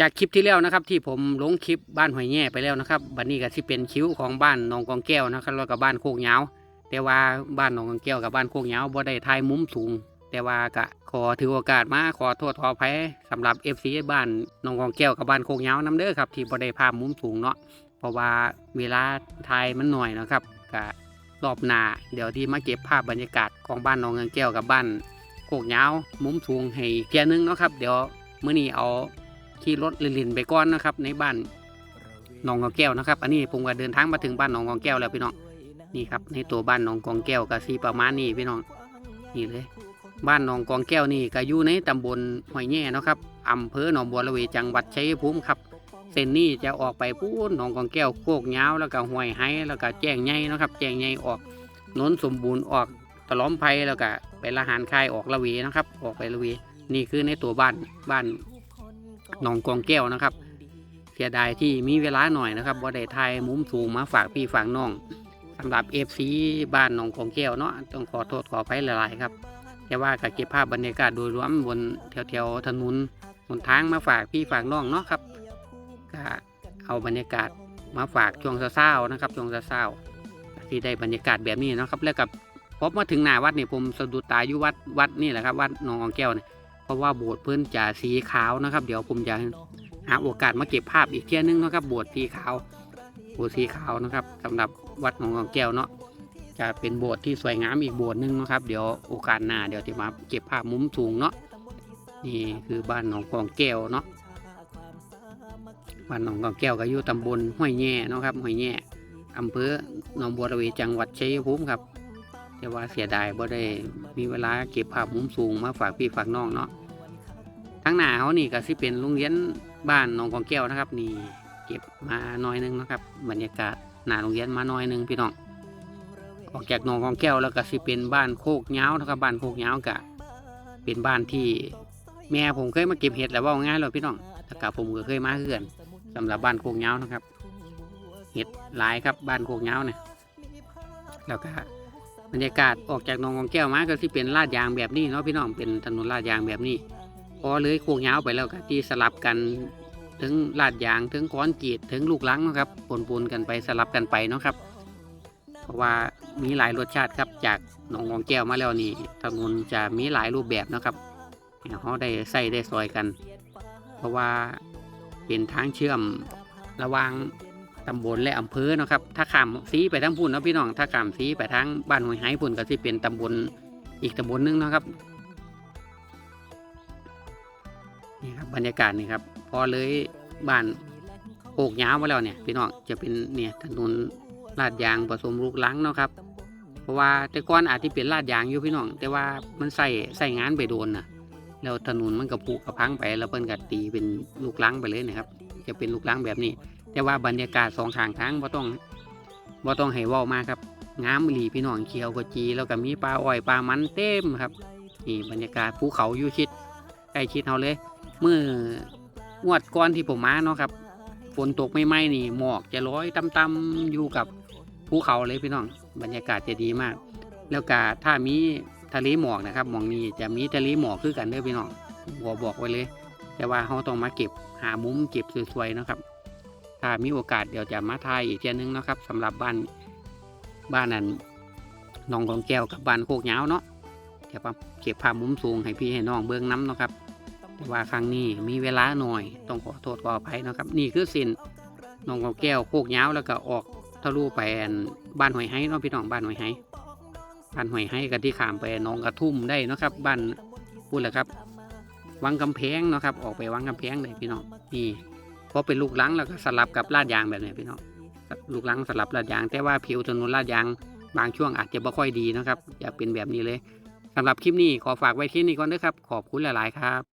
จากคลิปที่แล้วนะครับ ที่ผมลงคลิปบ้านหอยแง่ไปแล้วนะครับบัดนี้ก็ที่เป็นคิ้วของบ้านนองกองแก้วนะครับแล้วก็บ้านโคกเงาแต่ว่าบ้านนองกองแก้วกับบ้านโคกเงาบ่ได้ถ่ายมุมสูง แต่ว่าก็ขอถือโอกาสมาขอโทษขออภัยสำหรับ FC บ้านนองกองแก้วกับบ้านโคกเงานํเด้อครับที่บ่ได้ภาพมุมสูงเนาะเพราะว่าเวลาถ่ายมันหน่อยนะครับก็รอบหน้าเดี๋ยวที่มาเก็บภาพบรรยากาศของบ้านนองกองแก้วกับบ้านโคกเงามุมสูงให้เทียนึงเนาะครับเดี๋ยวมื้อนี้เอา ขี่รถลินๆไปก่อนนะครับ ในบ้านหนองกองแก้วนะครับ อันนี้ผมก็เดินทางมาถึงบ้านหนองกองแก้วแล้วพี่น้องนี่ครับ ในตัวบ้านหนองกองแก้วก็สีประมาณนี้พี่น้องนี่เลย บ้านหนองกองแก้วนี่ก็อยู่ในตำบลห้วยแง่นะครับอำเภอหนองบัวระเวจังหวัดชัยภูมิครับเส้นนี้จะออกไปพูนหนองกองแก้วโคกยาวแล้วก็ห้วยไห้แล้วก็แจ้งใหญ่นะครับ แจ้งใหญ่ออกโนนสมบูรณ์ออกตะล้อมไผ่แล้วก็ไปละหารคายออกละเวนะครับ ออกไปละเวนี่คือในตัวบ้านบ้าน หนองกองแก้วนะครับ เสียดายที่มีเวลาหน่อยนะครับบ่ได้ถ่ายมุมสูงมาฝากพี่ฝากน้องสำหรับเอฟซีบ้านหนองกองแก้วเนาะต้องขอโทษขออภัยหลายๆครับแต่ว่าก็เก็บภาพบรรยากาศโดยรวมบนแถวๆถนนบนทางมาฝากพี่ฝากน้องเนาะครับก็เอาบรรยากาศมาฝากช่วงเช้าๆนะครับช่วงเช้าๆที่ได้บรรยากาศแบบนี้เนาะครับแล้วกับพบมาถึงหน้าวัดนี่ผมสะดุดตาอยู่วัดวัดนี่แหละครับวัดหนองกองแก้วเนี่ย เพราะว่าโบสถ์เพื่อนจะสีขาวนะครับ เดี๋ยวผมจะหาโอกาสมาเก็บภาพอีกเที่ยนึงนะครับโบสถ์สีขาวโบสถ์สีขาวนะครับสำหรับวัดหนองกองแก้วเนาะจะเป็นโบสถ์ที่สวยงามอีกโบสถ์หนึงนะครับ เดี๋ยวโอกาสหน้าเดี๋ยวจะมาเก็บภาพมุมสูงเนาะนี่คือบ้านหนองกองแก้วเนาะบ้านหนองกองแก้วก็อยู่ตำบลห้วยแง่นะครับห้วยแง่อำเภอหนองบัวระเวจังหวัดชัยภูมิครับ แต่ว่าเสียดายบ่ได้มีเวลาเก็บภาพมุมสูงมาฝากพี่ฝากน้องเนาะทั้งหน้าเขานี่ก็สิเป็นโรงเรียนบ้านหนองกองแก้วนะครับ นี่เก็บมาหน้อยหนึงนะครับ บรรยากาศหน้าโรงเรียนมาหน้อยหนึงพี่น้องออกจากหนองกองแก้วแล้วก็สิเป็นบ้านโคกเงานะครับบ้านโคกเงากะเป็นบ้านที่แม่ผมเคยมาเก็บเห็ดแล้วว่าง่ายเลยพี่น้องแล้วก็ผมก็เคยมาเพื่อนสำหรับบ้านโคกเงานะครับ เห็ดหลายครับบ้านโคกเงาเนี่ยแล้วก็ บรรยากาศออกจากหนองกองแก้วมาก็ที่เป็นลาดยางแบบนี้เนาะพี่น้องเป็นถนนลาดยางแบบนี้พอเลยโค้งยาวไปแล้วก็ที่สลับกันถึงลาดยางถึงก้อนกรีดถึงลูกหลังนะครับปนๆกันไปสลับกันไปเนาะครับ เพราะว่ามีหลายรสชาติครับจากหนองกองแก้วมาแล้วนี่ถนนจะมีหลายรูปแบบนะครับเขาได้ใส่ได้ซอยกัน เพราะว่าเป็นทางเชื่อมระหว่าง ตำบลและอำเภอเนาะครับถ้าข้ามสีไปทางพุ่นเนาะพี่น้องถ้าข้ามสีไปทางบ้านห้วยไห้พุ่นก็สิเป็นตำบลอีกตำบลหนึงเนาะครับนี่ครับบรรยากาศนี่ครับพอเลยบ้านโอกยาวมาแล้วเนี่ยพี่น้องจะเป็นเนี่ยถนนลาดยางผสมลูกลังเนาะครับ เพราะว่าแต่ก่อนอาจจะเป็นลาดยางอยู่พี่น้อง แต่ว่ามันใส่ใส่งานไปโดนนะแล้วถนนมันก็ผุกระพังไปแล้วเพิ่นก็ตีเป็นลูกลังไปเลยนะครับ จะเป็นลูกลังแบบนี้ แต่ว่าบรรยากาศสองข้างทางบ่ต้องบ่ต้องให้ว้ามากครับงามหลีพี่น้องเขียวกจี แล้วก็มีปลาอ้อยปลามันเต็มครับนี่บรรยากาศภูเขาอยู่ชิดใกล้ชิดเฮาเลยเมื่องวดก่อนที่ผมมาเนาะครับฝนตกไม่ไหมนี่หมอกจะลอยต่ำๆอยู่กับภูเขาเลยพี่น้อง บรรยากาศจะดีมาก แล้วก็ถ้ามีทะเลหมอกนะครับหมองนี้จะมีทะเลหมอกคือกันเด้อพี่น้องบอกบอกไว้เลย แต่ว่าเขาต้องมาเก็บหามุมเก็บสวยๆนะครับ ถ้ามีโอกาสเดี๋ยวจะมาทายอีกเทียนึงเนาะครับสำหรับบ้านบ้านนั้นหนองกองแก้วกับบ้านโคกเหงาเนาะเดี๋ยวเก็บภาพมุมสูงให้พี่ให้น้องเบื้องน้ำเนาะครับ แต่ว่าครั้งนี้มีเวลาหน่อย ต้องขอโทษขออภัยนะครับ นี่คือสินหนองกองแก้วโคกเหงาแล้วก็ออกทะลุไปอันบ้านหอยไห้เนาะพี่น้องบ้านหอยไห้บ้านหอยไห้กันที่ขามไปหนองกระทุ่มได้นะครับ บ้านพูดแหละครับ วังกำแพงเนาะครับ ออกไปวังกำแพงเลยพี่น้องนี่ พอเป็นลูกหลังแล้วก็สลับกับลาดยางแบบนี้พี่น้องลูกหลังสลับลาดยาง แต่ว่าผิวถนนลาดยางบางช่วงอาจจะไม่ค่อยดีนะครับ อย่าเป็นแบบนี้เลยสำหรับคลิปนี้ขอฝากไว้ที่นี่ก่อนนะครับ ขอบคุณหลาย ๆ ครับ